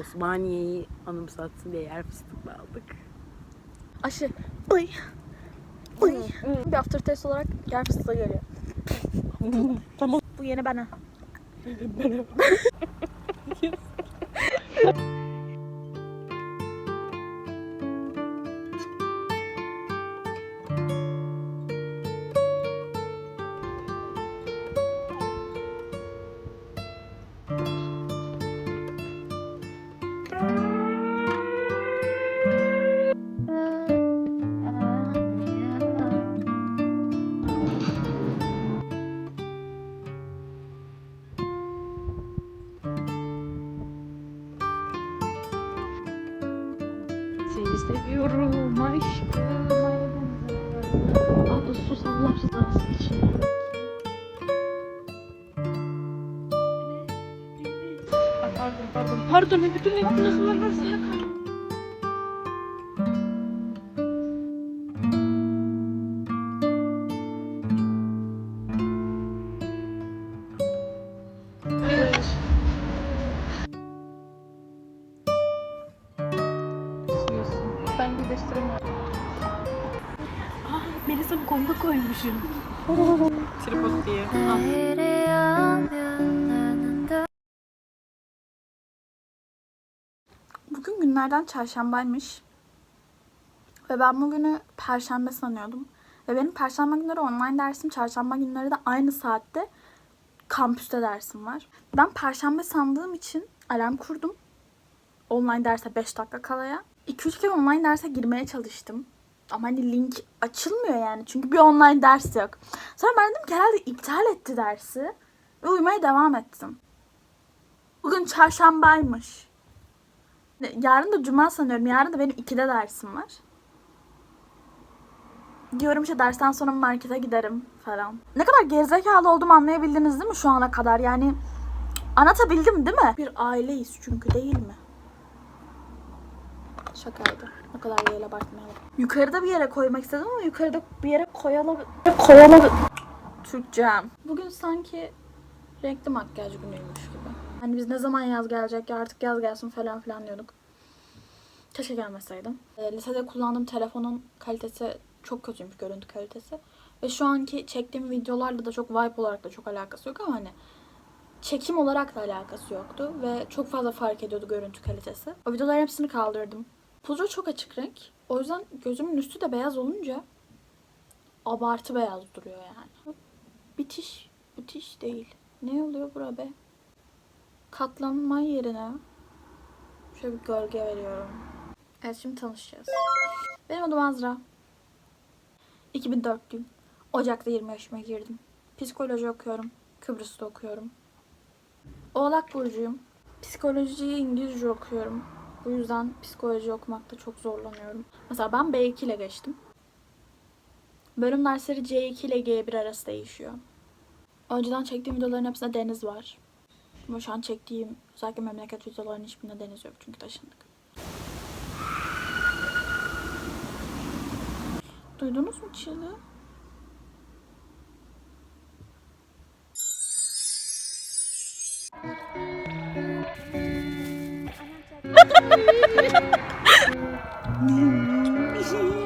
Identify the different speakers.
Speaker 1: Osmaniye'yi anımsatsın diye yer fıstıklı aldık.
Speaker 2: Aşı. Uy. Uy. Bir aftertaste olarak yer fıstığı geliyor.
Speaker 1: tamam.
Speaker 2: Bu yeni bana.
Speaker 1: Seni seviyorum aşkım. Abla sus Allah rızası için. Pardon pardon. Pardon bütün hepiniz var var
Speaker 2: Ben birleştiremiyorum.
Speaker 1: Melisa bu konuda koymuşum. Tripod diye.
Speaker 2: Bugün günlerden çarşambaymış. Ve ben bugünü perşembe sanıyordum. Ve benim perşembe günleri online dersim, çarşamba günleri de aynı saatte kampüste dersim var. Ben perşembe sandığım için alarm kurdum. Online derse 5 dakika kalaya. 2-3 kere online derse girmeye çalıştım. Ama hani link açılmıyor yani. Çünkü bir online ders yok. Sonra ben dedim ki herhalde iptal etti dersi. Ve uyumaya devam ettim. Bugün çarşambaymış. Yarın da cuma sanıyorum. Yarın da benim 2'de dersim var. Diyorum işte dersten sonra markete giderim falan. Ne kadar gerizekalı olduğumu anlayabildiniz değil mi şu ana kadar? Yani anlatabildim değil mi? Bir aileyiz çünkü değil mi? Şakaydı. Ne kadar değil abartmayalım. Yukarıda bir yere koymak istedim ama yukarıda bir yere koyalım. Koyalım. Türkçem. Bugün sanki renkli makyaj günüymüş gibi. Hani biz ne zaman yaz gelecek ya artık yaz gelsin falan filan diyorduk. Keşke gelmeseydim. E, lisede kullandığım telefonun kalitesi çok kötüymüş görüntü kalitesi. Ve şu anki çektiğim videolarla da çok vibe olarak da çok alakası yok ama hani çekim olarak da alakası yoktu. Ve çok fazla fark ediyordu görüntü kalitesi. O videoların hepsini kaldırdım. Pudra çok açık renk. O yüzden gözümün üstü de beyaz olunca abartı beyaz duruyor yani. Bitiş, bitiş değil. Ne oluyor bura be? Katlanma yerine şöyle bir gölge veriyorum. Evet şimdi tanışacağız. Benim adım Azra. 2004'lüyüm. Ocak'ta 20 yaşıma girdim. Psikoloji okuyorum. Kıbrıs'ta okuyorum. Oğlak Burcu'yum. Psikolojiyi İngilizce okuyorum. Bu yüzden psikoloji okumakta çok zorlanıyorum. Mesela ben B2 ile geçtim. Bölüm dersleri C2 ile G1 arası değişiyor. Önceden çektiğim videoların hepsinde deniz var. Ama şu an çektiğim özellikle memleket videolarının hiçbirinde deniz yok çünkü taşındık. Duydunuz mu çığlığı? 음.